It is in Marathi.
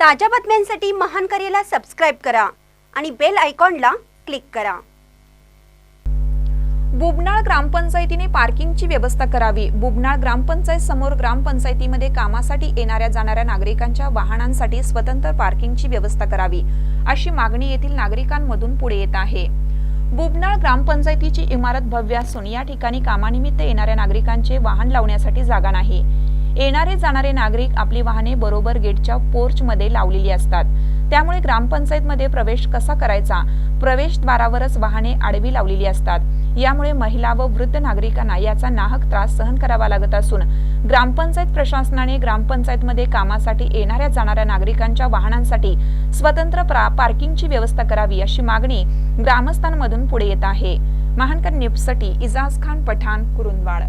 ताज्या बातम्यांसाठी महान करेला सबस्क्राईब करा आणि बेल आयकॉनला क्लिक करा. बुबनाळ ग्रामपंचायतीने पार्किंगची व्यवस्था करावी. बुबनाळ ग्रामपंचायत समोर ग्रामपंचायतीमध्ये कामासाठी येणाऱ्या जाणाऱ्या नागरिकांच्या वाहनांसाठी स्वतंत्र पार्किंगची व्यवस्था करावी अशी मागणी येथील नागरिकांमधून पुढे येत आहे. बुबनाळ ग्रामपंचायतीची इमारत भव्य असून या ठिकाणी कामानिमित्त येणाऱ्या नागरिकांचे वाहन लावण्यासाठी जागा नाही. येणारे जाणारे नागरिक आपली वाहने बरोबर गेटच्या पोर्चमध्ये लावलेली असतात. त्यामुळे ग्रामपंचायतमध्ये प्रवेश कसा करायचा? प्रवेशद्वारावरच वाहने आडवी लावलेली असतात. यामुळे महिला व वृद्ध नागरिकांना याचा नाहक त्रास सहन करावा लागत असून ग्रामपंचायत प्रशासनाने ग्रामपंचायतमध्ये कामासाठी येणाऱ्या जाणाऱ्या नागरिकांच्या वाहनांसाठी स्वतंत्र प्रा- पार्किंगची व्यवस्था करावी अशी मागणी ग्रामस्थांमधून पुढे येत आहे. महानकर न्यूजसाठी इजाज खान पठाण कुरुंदवाड.